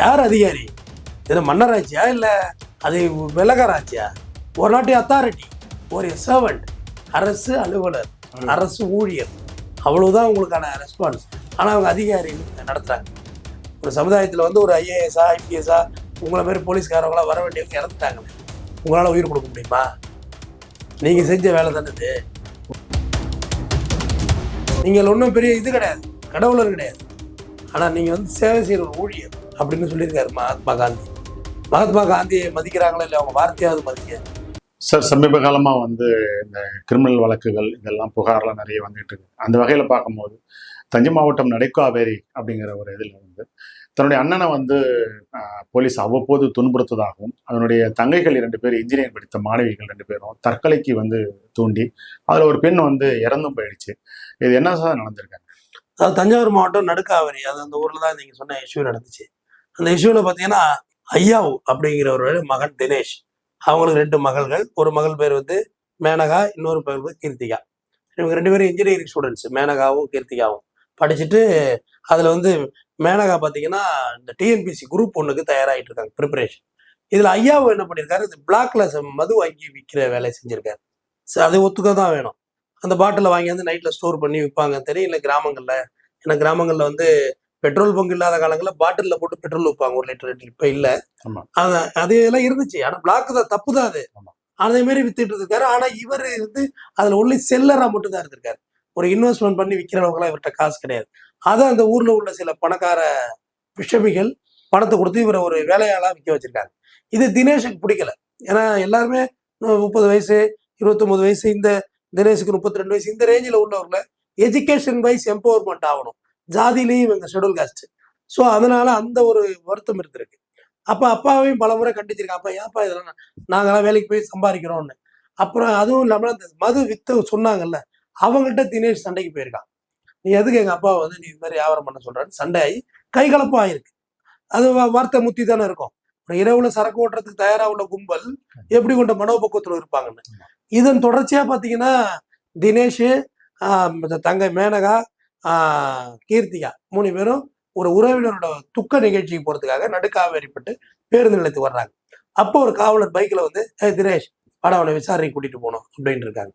யார் அதிகாரி? இது மன்னராட்சியா இல்லை அது விலகராட்சியா ஒரு நாட்டு அத்தாரிட்டி ஒரு சர்வெண்ட் அரசு அலுவலர் அரசு ஊழியர். அவ்வளவுதான் உங்களுக்கான ரெஸ்பான்ஸ் ஆனால் அவங்க அதிகாரி நடத்துகிறாங்க ஒரு சமுதாயத்தில் வந்து ஒரு ஐஏஎஸ்ஆ ஐபிஎஸ்ஆ உங்களை மாதிரி போலீஸ்காரவங்களாம் வர வேண்டியவங்க இறந்துட்டாங்க உங்களால் உயிர் கொடுக்க முடியுமா? நீங்கள் செஞ்ச வேலை தானே நீங்கள் ஒன்றும் பெரிய இது கிடையாது. கடவுளர் கிடையாது. ஆனால் நீங்கள் வந்து சேவை செய்கிற ஒரு ஊழியர். அப்படின்னு சொல்லியிருக்காரு மகாத்மா காந்தி. மகாத்மா காந்தியை மதிக்கிறாங்களா இல்லை அவங்க வார்த்தையாவது மதிக்க. சார் சமீப காலமா வந்து இந்த கிரிமினல் வழக்குகள் இதெல்லாம் புகார்லாம் நிறைய வந்துட்டு இருக்கு. அந்த வகையில பார்க்கும்போது தஞ்சை மாவட்டம் நடைக்காவேரி அப்படிங்கிற ஒரு இதில் வந்து தன்னுடைய அண்ணனை வந்து போலீஸ் அவ்வப்போது துன்புறுத்ததாகவும் அதனுடைய தங்கைகள் இரண்டு பேர் இன்ஜினியரிங் படித்த மாணவிகள் ரெண்டு பேரும் தற்கொலைக்கு வந்து தூண்டி அதில் ஒரு பெண் வந்து இறந்தும் போயிடுச்சு. இது என்ன சார் நடந்திருக்காங்க அதாவது தஞ்சாவூர் மாவட்டம் நடுக்காவரி. அது அந்த ஊரில் தான் நீங்கள் சொன்ன இஷ்யூ நடந்துச்சு. அந்த இஷ்யூவில் பார்த்தீங்கன்னா ஐயாவு அப்படிங்கிறவர் மகன் தினேஷ். அவங்களுக்கு ரெண்டு மகள்கள். ஒரு மகள் பேர் வந்து மேனகா இன்னொரு பேர் வந்து கீர்த்திகா. இவங்க ரெண்டு பேரும் இன்ஜினியரிங் ஸ்டூடெண்ட்ஸ் மேனகாவும் கீர்த்திகாவும். படிச்சுட்டு அதில் வந்து மேனகா பார்த்தீங்கன்னா இந்த டிஎன்பிசி குரூப் ஒன்றுக்கு தயாராகிட்டு இருக்காங்க ப்ரிப்பரேஷன் இதில் ஐயாவும் என்ன பண்ணியிருக்காரு இந்த பிளாக்ல மது வாங்கி விற்கிற வேலையை செஞ்சுருக்காரு. ஸோ அது ஒத்துக்க தான் வேணும். அந்த பாட்டிலை வாங்கி வந்து நைட்டில் ஸ்டோர் பண்ணி விற்பாங்க தெரியல கிராமங்களில். ஏன்னா கிராமங்களில் வந்து பெட்ரோல் பங்க் இல்லாத காலங்களில் பாட்டிலில் போட்டு பெட்ரோல் விற்பாங்க ஒரு லிட்டர் ரெண்டு இப்போ இல்லை. அது எல்லாம் இருந்துச்சு. ஆனால் பிளாக் தான் தப்பு தான் அது. அதே மாதிரி வித்துட்டு இருக்காரு ஆனால் இவர் வந்து அதில் ஒன்லி செல்லராக மட்டும் தான் இருந்திருக்காரு. ஒரு இன்வெஸ்ட்மெண்ட் பண்ணி விற்கிறவங்களாம் இவர்கிட்ட காசு கிடையாது. அதை அந்த ஊரில் உள்ள சில பணக்கார விஷமிகள் பணத்தை கொடுத்து இவரை ஒரு வேலையாளாக விற்க வச்சிருக்காங்க. இது தினேஷுக்கு பிடிக்கல. ஏன்னா எல்லாருமே முப்பது வயசு இருபத்தொன்பது வயசு இந்த தினேஷுக்கு முப்பத்தி ரெண்டு வயசு இந்த ரேஞ்சில் உள்ளவர்களை எஜுகேஷன் வைஸ் எம்பவர்மெண்ட் ஆகணும். ஜாதியிலையும் இவங்க ஷெடியூல் காஸ்ட் ஸோ அதனால அந்த ஒரு வருத்தம் இருந்திருக்கு. அப்போ அப்பாவையும் பல முறை கண்டிச்சிருக்காங்க அப்பா ஏன்ப்பா இதெல்லாம் நா- நாங்கெல்லாம் வேலைக்கு போய் சம்பாதிக்கிறோம்னு. அப்புறம் அதுவும் இல்லாமல் அந்த மது வித்து சொன்னாங்கல்ல அவங்கள்ட்ட தினேஷ் சண்டைக்கு போயிருக்கான். நீ எதுக்கு எங்கள் அப்பாவை வந்து நீ இது மாதிரி வியாபாரம் பண்ண சொல்கிறேன்னு சண்டை ஆகி கைகலப்பும் ஆயிருக்கு. அது வார்த்தை முத்தி தானே இருக்கும். இரவுல சரக்கு ஓட்டுறதுக்கு தயாரா உள்ள கும்பல் எப்படி கொண்ட மனோபக்குவத்தில் இருப்பாங்கன்னு. இதன் தொடர்ச்சியா பாத்தீங்கன்னா தினேஷ் தங்கை மேனகா கீர்த்திகா மூணு பேரும் ஒரு உறவினரோட துக்க நிகழ்ச்சிக்கு போறதுக்காக நடுக்காவேரிப்பட்டு பேருந்து நிலையத்துக்கு வர்றாங்க. அப்போ ஒரு காவலர் பைக்ல வந்து ஏ தினேஷ் வாடா அவனை விசாரணைக்கு கூட்டிட்டு போனோம் அப்படின்னு இருக்காங்க.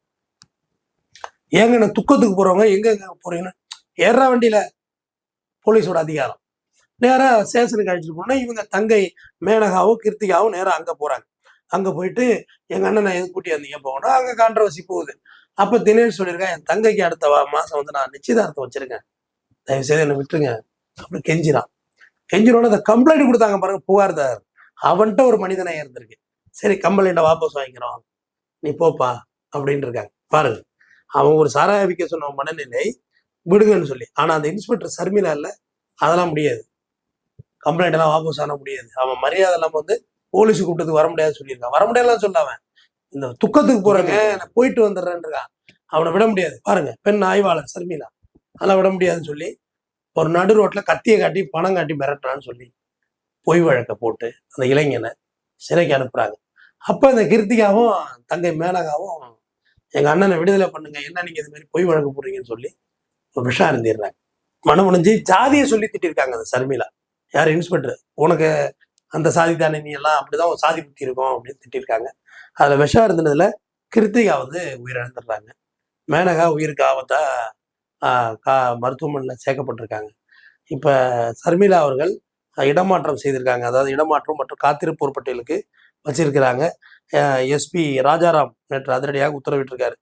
ஏங்க நான் துக்கத்துக்கு போறவங்க எங்க எங்க போறீங்கன்னு? ஏறா வண்டியில. போலீஸோட அதிகாரம். நேரா ஸ்டேஷனுக்கு அழைச்சிட்டு போனோம்னா இவங்க தங்கை மேனகாவும் கீர்த்திகாவும் நேரா அங்க போறாங்க. அங்கே போயிட்டு எங்க அண்ணனை எது கூட்டி வந்தீங்க போகணும் அங்கே கான்ட்ரவர்சி போகுது. அப்போ தினேஷ் சொல்லியிருக்கேன் என் தங்கைக்கு அடுத்த மாதம் வந்து நான் நிச்சயதார்த்தம் வச்சிருக்கேன். தயவு செய்து என்னை விட்டுருங்க. அப்படி கெஞ்சிரான் கெஞ்சிரோன்னு அந்த கம்ப்ளைண்ட் கொடுத்தாங்க பாருங்க புகார்தார் அவன்கிட்ட ஒரு மனிதனை இருந்திருக்கு. சரி கம்ப்ளைண்ட்டை வாபஸ் வாங்கிக்கிறோம். நீ போப்பா. அப்படின்னு இருக்காங்க பாருங்க அவன் ஒரு சாராய விற்க சொன்ன மனநிலை விடுங்கன்னு சொல்லி. ஆனால் அந்த இன்ஸ்பெக்டர் சர்மிலா இல்லை. அதெல்லாம் முடியாது. கம்ப்ளைண்ட் எல்லாம் வாபஸ் ஆன முடியாது. அவன் மரியாதை இல்லாமல் வந்து போலீஸ் கூப்பிட்டதுக்கு வர முடியாதுன்னு சொல்லியிருக்கான். வர முடியாதுலாம் சொல்லாம இந்த துக்கத்துக்கு போறேங்க நான் போயிட்டு வந்துடுறேன்னு இருக்கான் அவனை விட முடியாது. பாருங்க பெண் ஆய்வாளர் சர்மிளா. அதெல்லாம் விட முடியாதுன்னு சொல்லி ஒரு நடு ரோட்ல கத்தியை காட்டி பணம் காட்டி மிரட்டுறான்னு சொல்லி பொய் வழக்கை போட்டு அந்த இளைஞனை சிறைக்கு அனுப்புறாங்க. அப்ப இந்த கிருத்திகாவும் தங்கை மேனகாவும் எங்க அண்ணனை விடுதலை பண்ணுங்க என்ன நீங்க இது மாதிரி பொய் வழக்கு போடுறீங்கன்னு சொல்லி ஒரு விஷம் அருந்திடுறாங்க மனம் முடிஞ்சு ஜாதியை சொல்லி திட்டிருக்காங்க அந்த சர்மிளா. யார் இன்ஸ்பெக்டர்? உனக்கு அந்த சாதி தானே நீ எல்லாம் அப்படிதான் சாதி புத்தி இருக்கும் அப்படின்னு திட்டிருக்காங்க. அதுல விஷம் இருந்ததுல கிருத்திகா வந்து உயிரிழந்துடுறாங்க. மேனகா உயிருக்கு ஆபத்தா கா மருத்துவமனையில் சேர்க்கப்பட்டிருக்காங்க. இப்போ சர்மிளா அவர்கள் இடமாற்றம் செய்திருக்காங்க. அதாவது இடமாற்றம் மற்றும் காத்திருப்போர் பட்டியலுக்கு வச்சிருக்கிறாங்க. எஸ்பி ராஜாராம் நேற்று அதிரடியாக உத்தரவிட்டிருக்காரு.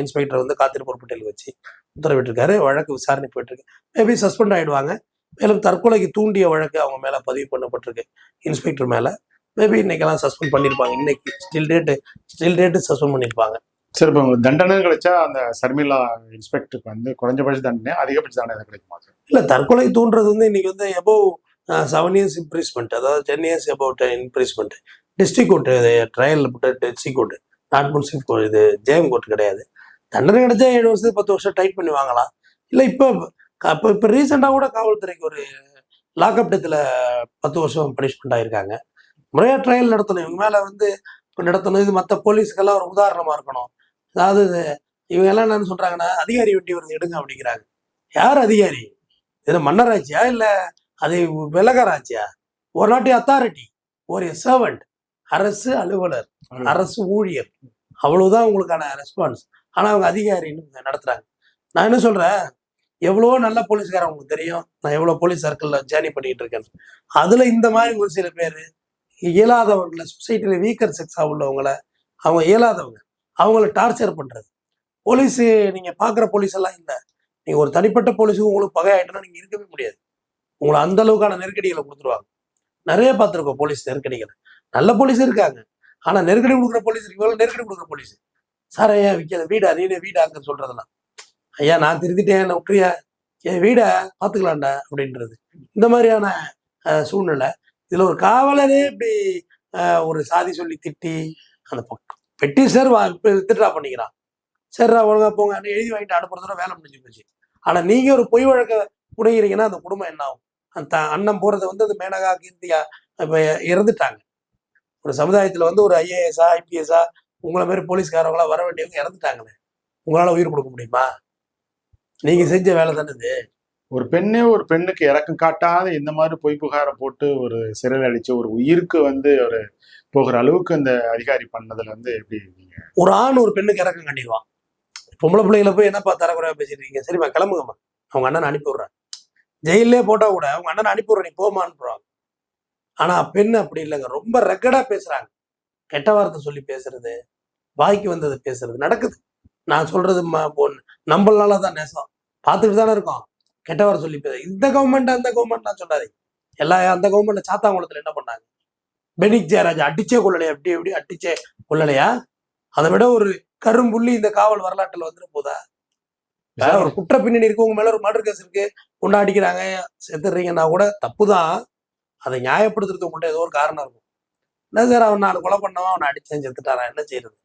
இன்ஸ்பெக்டர் வந்து காத்திருப்போர் பட்டியலுக்கு வச்சு உத்தரவிட்டிருக்காரு. வழக்கு விசாரணை போயிட்டுருக்கு. மேபி சஸ்பெண்ட் ஆகிடுவாங்க மேலும் தற்கொலைக்கு தூண்டிய வழக்கு அவங்க மேல பதிவு பண்ணப்பட்டிருக்கு. இன்ஸ்பெக்டர் மேல. மேபி இன்னைக்கெல்லாம் சஸ்பெண்ட் பண்ணியிருப்பாங்க இன்னைக்கு still date still date suspend பண்ணியிருப்பாங்க சரி இப்போ தண்டனை கிடைச்சா அந்த சர்மிளா இன்ஸ்பெக்டருக்கு வந்து குறைஞ்சபட்ச தண்டனை அதிகபட்ச தண்டனை கிடைக்குமா? இல்ல தற்கொலை தூண்டுறது வந்து இன்னைக்கு வந்து எபோவ் செவன் இயர்ஸ் இம்ப்ரீஸ்மெண்ட் அதாவது ten years about imprisonment district court trial district court not munsif court இது ஜெயம் கோர்ட் கிடையாது. தண்டனை கிடைச்சா ஏழு வருஷத்துக்கு பத்து வருஷம் டைட் பண்ணி வாங்கலாம். இல்லை இப்போ இப்போ இப்போ ரீசெண்டாக கூட காவல்துறைக்கு ஒரு லாக்அப் டெத்தில் பத்து வருஷம் பனிஷ்மெண்ட் ஆயிருக்காங்க. முறையாக ட்ரையல் நடத்தணும். இவங்க மேலே வந்து இப்போ நடத்தணும். இது மற்ற போலீஸுக்கெல்லாம் ஒரு உதாரணமாக இருக்கணும். அதாவது இது இவங்க எல்லாம் என்ன சொல்கிறாங்கன்னா அதிகாரி வண்டி வருது எடுங்க அப்படிங்கிறாங்க. யார் அதிகாரி? இது மன்னராட்சியா இல்லை அது விலகராட்சியா ஒரு நாட்டு அத்தாரிட்டி ஒரு சர்வெண்ட் அரசு அலுவலர் அரசு ஊழியர். அவ்வளவுதான் உங்களுக்கான ரெஸ்பான்ஸ் ஆனா அவங்க அதிகாரின்னு நடத்துறாங்க. நான் என்ன சொல்றேன்? எவ்வளோ நல்ல போலீஸ்காரன் உங்களுக்கு தெரியும். நான் எவ்வளோ போலீஸ் சர்க்கிளில் ஜேர்னி பண்ணிட்டு இருக்கேன். அதுல இந்த மாதிரி ஒரு சில பேர் இயலாதவங்களை சொசைட்டில வீக்கர் செக்ஸாக உள்ளவங்கள அவங்க இயலாதவங்க அவங்கள டார்ச்சர் பண்றது. போலீஸ் நீங்க பாக்குற போலீஸ் எல்லாம் இல்லை. நீங்க ஒரு தனிப்பட்ட போலீஸுக்கு உங்களுக்கு பகை ஆயிட்டுனா நீங்க இருக்கவே முடியாது. உங்களை அந்த அளவுக்கான நெருக்கடிகளை கொடுத்துருவாங்க. நிறைய பார்த்துருக்கோம் போலீஸ் நெருக்கடிகள். நல்ல போலீஸ் இருக்காங்க. ஆனா நெருக்கடி கொடுக்குற போலீஸ் இருக்கு. நெருக்கடி கொடுக்குற போலீஸ். சார் ஐயா விற்கல வீடா? நீனே வீடாங்க சொல்றதெல்லாம். ஐயா நான் திருத்திட்டேன் என்ன விட்டுறியா என் வீடை பார்த்துக்கலாம்டா அப்படின்றது. இந்த மாதிரியான சூழ்நிலை. இதுல ஒரு காவலரே இப்படி ஒரு சாதி சொல்லி திட்டி அந்த பெட்டி சார் திட்டா பண்ணிக்கிறான். சரிடா ஒழுங்கா போங்க எழுதி வாங்கிட்டு அனுப்புறதோட வேலை முடிஞ்சு போச்சு. ஆனா நீங்க ஒரு பொய் வழக்க புனைகிறீங்கன்னா அந்த குடும்பம் என்ன ஆகும்? அந்த அண்ணன் போறதை வந்து அந்த மேனகா கீர்த்தியா இப்போ இறந்துட்டாங்க. ஒரு சமுதாயத்துல வந்து ஒரு ஐஏஎஸ்ஸா ஐபிஎஸ்ஸா உங்களை மாதிரி போலீஸ்காரங்களா வர வேண்டியவங்க இறந்துட்டாங்களே. உங்களால உயிர் கொடுக்க முடியுமா? நீங்க செஞ்ச வேலை தானே ஒரு பெண்ணே ஒரு பெண்ணுக்கு இறக்கம் காட்டாத இந்த மாதிரி பொய் புகாரை போட்டு ஒரு சிறையில் அடிச்சு ஒரு உயிருக்கு வந்து ஒரு போகிற அளவுக்கு இந்த அதிகாரி பண்ணதுல வந்து எப்படி ஒரு ஆண் ஒரு பெண்ணுக்கு இறக்கம் கண்டிடுவான் பொம்பளை பிள்ளைகளை போய் என்னப்பா தரக்குறையா பேசிட்டு இருக்கீங்க? சரிம்மா கிளம்புங்கம்மா. அவங்க அண்ணனை அனுப்பி விடுறேன். ஜெயிலே போட்டா கூட அவங்க அண்ணனை அனுப்பி விடுறேன் நீ போமான்றாங்க ஆனா பெண் அப்படி இல்லைங்க. ரொம்ப ரெக்கடா பேசுறாங்க. கெட்ட வார்த்தை சொல்லி பேசுறது வாய்க்கு வந்தது பேசுறது நடக்குது. நான் சொல்றது பொண்ணு நம்மளால தான் நேசம். பார்த்துட்டு தானே இருக்கோம். கெட்ட சொல்லி இந்த கவர்மெண்ட் அந்த கவர்மெண்ட் நான் சொல்லாதீங்க எல்லா அந்த கவர்மெண்ட்ல சாத்தாங்குளத்துல என்ன பண்ணாங்க? பெனிக் ஜெயராஜா அடிச்சே கொள்ளலையா எப்படி எப்படி அடிச்சே கொள்ளலையா அதை விட ஒரு கரும்புள்ளி இந்த காவல் வரலாற்றுல வந்துடும் போதா? வேற ஒரு குற்ற பின்னணி இருக்கு. உங்க மேல ஒரு மர்டர் கேஸ் இருக்கு. கொண்டா அடிக்கிறாங்க. செத்துறீங்கன்னா கூட தப்பு தான் அதை நியாயப்படுத்துறது உங்கள்கிட்ட ஏதோ ஒரு காரணம் இருக்கும். என்ன சார் அவன் நாலு கொலை பண்ணவன் அவனை அடிச்சேன் செத்துட்டாரா என்ன செய்யறது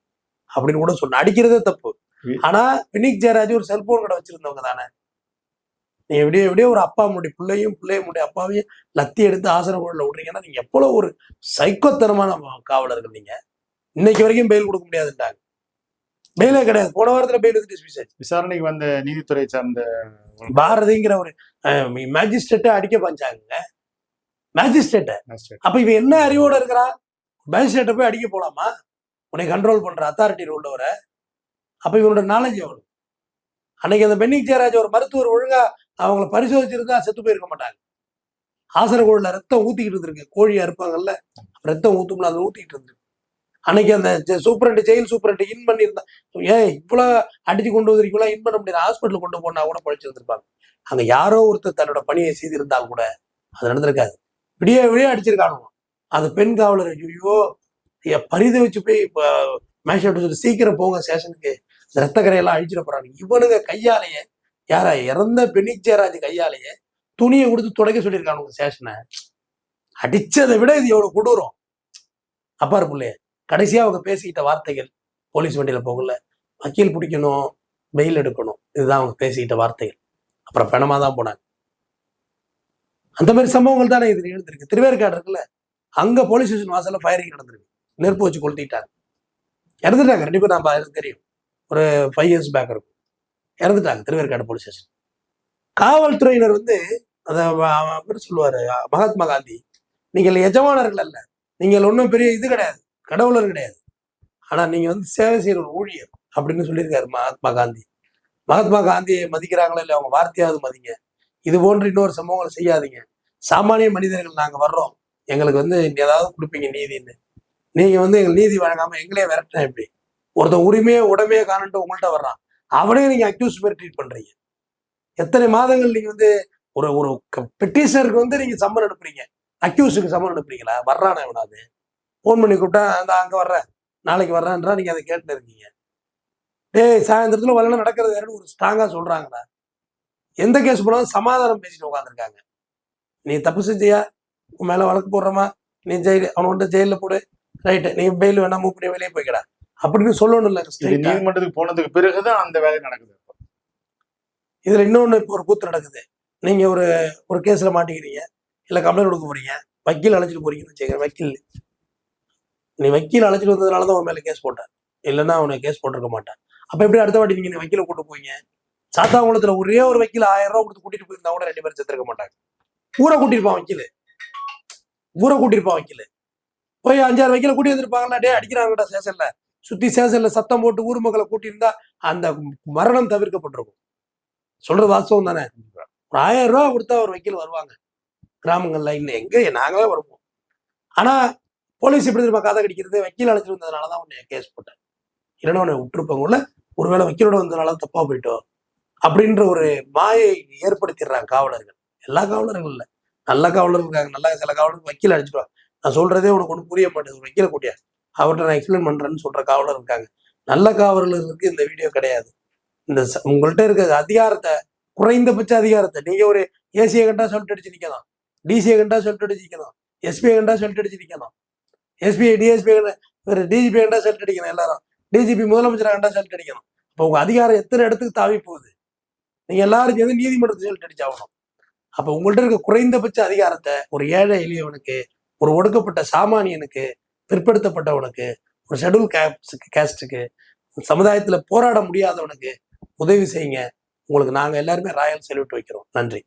அப்படின்னு கூட சொன்ன அடிக்கிறதே தப்பு. ஆனா பினிக் ஜெயராஜ் ஒரு செல்போன் கடை வச்சிருந்தவங்க தானே. நீ எப்படியோ எப்படியோ ஒரு அப்பா முடி பிள்ளையும் பிள்ளைய முடி அப்பாவையும் லத்தி எடுத்து ஆசன குழல விடுறீங்கன்னா நீங்க எவ்வளவு ஒரு சைக்கோத்தனமான காவலர்கள் நீங்க. இன்னைக்கு வரைக்கும் பெயில் கொடுக்க முடியாதுன்றாங்க. பெயிலே கிடையாது. போன வாரத்துல பெயில் வந்து விசாரணைக்கு வந்த நீதித்துறை சார்ந்த பாரதிங்கிற ஒரு மேஜிஸ்ட்ரேட்டை அடிக்க பாஞ்சாங்க மேஜிஸ்ட்ரேட்டை. அப்ப இவன் என்ன அறிவோட இருக்கிறான்? மேஜிஸ்ட்ரேட்டை போய் அடிக்க போலாமா? உன்னை கண்ட்ரோல் பண்ற அத்தாரிட்டி உள்ளவரை அப்ப இவனோட நாலேஜ் எவ்வளவு? அன்னைக்கு அந்த பெண்ணிக் ஜெயராஜ் ஒரு மருத்துவர் ஒழுங்கா அவங்கள பரிசோதிச்சிருந்தா செத்து போயிருக்க மாட்டாங்க. ஆசனகோழில் ரத்தம் ஊத்திக்கிட்டு இருந்திருக்கு. கோழி அறுப்பாங்கல்ல ரத்தம் ஊத்தும்ல அதை ஊத்திக்கிட்டு இருந்திருக்கு. அன்னைக்கு அந்த சூப்பரண்ட் ஜெயில் சூப்பரண்ட் இன் பண்ணியிருந்தா ஏன் இவ்வளோ அடிச்சு கொண்டு வந்திருக்கீங்களா இன் பண்ண முடியாது. ஹாஸ்பிட்டல் கொண்டு போனா கூட பழிச்சிருந்திருப்பாங்க அங்க யாரோ ஒருத்தர் தன்னோட பணியை செய்திருந்தால் கூட அது நடந்திருக்காது. விடிய விடிய அடிச்சிருக்கானுங்க. அந்த பெண் காவலர் ஐயோ பரிதை வச்சு போய் மேஷ் சொல்லிட்டு சொல்லி சீக்கிரம் போங்க ஸ்டேஷனுக்கு. ரத்த கரையெல்லாம் அழிச்சிட போறாங்க இவனுங்க கையாலேயே யாரா இறந்த பெனிக் ஜெயராஜ் கையாலேயே துணியை கொடுத்து துடைக்க சொல்லியிருக்கானுங்க சேஷனை. அடிச்சதை விட இது எவ்வளவு கொடூரம். அப்பாரு பிள்ளைய கடைசியா அவங்க பேசிக்கிட்ட வார்த்தைகள் போலீஸ் வண்டியில போகல. வக்கீல் பிடிக்கணும் வெயில் எடுக்கணும். இதுதான் அவங்க பேசிக்கிட்ட வார்த்தைகள். அப்புறம் பணமா தான் போனாங்க. அந்த மாதிரி சம்பவங்கள் தானே இது எழுந்திருக்கு. திருவேற்காடு இருக்குல்ல அங்க போலீஸ் ஸ்டேஷன் வாசல்ல ஃபயரிங் நடந்திருக்கு. நெருப்பு வச்சு கொளுத்திட்டாங்க. இறந்துட்டாங்க. ரெண்டு பேரும் நம்ம தெரியும். ஒரு ஃபைவ் இயர்ஸ் பேக் இருக்கும். இறந்துட்டாங்க திருவேற்காடு போலீஸ் ஸ்டேஷன் காவல்துறையினர் வந்து அதை சொல்லுவார் சொல்லுவாரு மகாத்மா காந்தி நீங்கள் எஜமானர்கள் அல்ல. நீங்கள் ஒன்றும் பெரிய இது கிடையாது. கடவுளர் கிடையாது. ஆனா நீங்கள் வந்து சேவை செய்கிற ஒரு ஊழியர் அப்படின்னு சொல்லியிருக்காரு மகாத்மா காந்தி. மகாத்மா காந்தியை மதிக்கிறாங்களா இல்லை அவங்க வார்த்தையாவது மதிங்க. இது போன்ற இன்னொரு சம்பவங்களை செய்யாதீங்க. சாமானிய மனிதர்கள் நாங்கள் வர்றோம். எங்களுக்கு வந்து ஏதாவது கொடுப்பீங்க நீதின்னு. நீங்கள் வந்து எங்களுக்கு நீதி வழங்காமல் எங்களே விரட்டினா எப்படி? ஒருத்தன் உரிமையே உடமையே காணன்ட்டு உங்கள்கிட்ட வர்றான். அவனே நீங்க அக்யூஸ் மாதிரி ட்ரீட் பண்றீங்க. எத்தனை மாதங்கள் நீங்க வந்து ஒரு ஒரு பெட்டிஷனருக்கு வந்து நீங்க சம்மன் அனுப்புறீங்க. அக்யூஸுக்கு சம்மன் அனுப்புறீங்களா? வர்றானே அவனாது ஃபோன் பண்ணி கூப்பிட்டா அந்த அங்க வர்றேன் நாளைக்கு வர்றேன்றா நீங்க அதை கேட்டு இருக்கீங்க. டேய் சாயந்தரத்துல வரலாம் நடக்கிறது வேறுனு ஒரு ஸ்ட்ராங்கா சொல்றாங்கடா எந்த கேஸ் போனாலும் சமாதானம் பேசிட்டு உட்காந்துருக்காங்க நீ தப்பு செஞ்சியா? உன் மேல வழக்கு போடுறமா? நீ ஜெயில் அவனை வந்து ஜெயிலில் போடு. ரைட்டு நீ பெயில் வேணா மூவ் பண்ணி வெளியே போய்க்கடா. அப்படின்னு சொல்லணும் இல்ல இது straight ஆ. நீதிமன்றத்துக்கு போனதுக்கு பிறகுதான் அந்த வேலை நடக்குது இதுல இன்னொன்னு இப்போ ஒரு கூத்து நடக்குது. நீங்க ஒரு ஒரு கேஸ்ல மாட்டிக்கிறீங்க இல்ல கம்ப்ளைண்ட் கொடுக்க போறீங்க வக்கீல் அழைச்சிட்டு போறீங்கன்னு வச்சுக்க வக்கீல். நீ வக்கீல் அழைச்சிட்டு வந்ததுனால தான் உன் மேல கேஸ் போட்டான் இல்லைன்னா அவனை கேஸ் போட்டிருக்க மாட்டான். அப்ப எப்படி அடுத்த வாட்டி நீங்க வக்கீல கூட்டு போவீங்க? சாத்தாங்குளத்துல ஒரே ஒரு வக்கீல் ஆயிரம் ரூபாய் கொடுத்து கூட்டிட்டு போயிருந்தா கூட ரெண்டு பேரும் செத்துருக்க மாட்டாங்க. ஊரை கூட்டிருப்பான் வக்கீல். ஊரை கூட்டியிருப்பான் வக்கீல். போய் அஞ்சாறு வக்கீல கூட்டி வந்திருப்பாங்களா டே அடிக்கிறாங்கடா சேசல்ல. சுத்தி சேசல்ல சத்தம் போட்டு ஊர் மக்களை கூட்டியிருந்தா அந்த மரணம் தவிர்க்கப்பட்டிருக்கும். சொல்றது வாஸ்தவம் தானே? ஒரு ஆயிரம் ரூபா கொடுத்தா ஒரு வக்கீல் வருவாங்க. கிராமங்கள்ல இன்னும் எங்க நாங்களே வருவோம். ஆனா போலீஸ் எப்படி தெரியுமா கதை கடிக்கிறது? வக்கீல் அழைச்சிட்டு வந்ததுனால தான் உன்னை கேஸ் போட்டேன். இல்லைன்னா உன்னை விட்டுருப்பாங்க உள்ள ஒருவேளை வக்கீலோட வந்ததுனால தப்பா போயிட்டோம் அப்படின்ற ஒரு மாயை ஏற்படுத்திடுறாங்க காவலர்கள். எல்லா காவலர்கள் இல்லை. நல்ல காவலர்கள் இருக்காங்க. நல்ல சில காவலர்கள் வக்கீல் அடிச்சிடுவாங்க நான் சொல்றதே உனக்கு ஒன்றும் புரிய மாட்டேங்குது. ஒரு வக்கீல கூட்டியா? அவர்கிட்ட நான் எக்ஸ்பிளைன் பண்றேன்னு சொல்ற காவலர் இருக்காங்க. நல்ல காவலர்களுக்கு இந்த வீடியோ கிடையாது. இந்த உங்கள்கிட்ட இருக்க அதிகாரத்தை குறைந்தபட்ச அதிகாரத்தை நீங்க ஒரு ஏசியை கண்டா சொல்லிட்டு அடிச்சு நிக்கலாம். டிசியை கண்டா சொல்லிட்டு அடிச்சு நிக்கலாம். எஸ்பிஐ கண்டா சொல்லிட்டு அடிச்சு நிக்கலாம். எஸ்பிஐ டிஎஸ்பி ஒரு டிஜிபி கண்டா சொல்லிட்டு அடிக்கணும் எல்லாரும். டிஜிபி முதலமைச்சராக கண்டா சொல்லிட்டு அடிக்கணும். அப்போ உங்க அதிகாரம் எத்தனை இடத்துக்கு தாவி போகுது? நீங்க எல்லாரும் சேர்ந்து நீதிமன்றத்தை சொல்லிட்டு அடிச்சாகணும். அப்ப உங்கள்கிட்ட இருக்க குறைந்தபட்ச அதிகாரத்தை ஒரு ஏழை எளியவனுக்கு ஒரு ஒடுக்கப்பட்ட சாமானியனுக்கு பிற்படுத்தப்பட்டவனுக்கு ஒரு ஷெடியூல் கேப்ஸுக்கு கேஸ்ட்டுக்கு சமுதாயத்தில் போராட முடியாதவனுக்கு உதவி செய்யுங்க. உங்களுக்கு நாங்கள் எல்லாருமே ராயல் செல்யூட் வைக்கிறோம். நன்றி.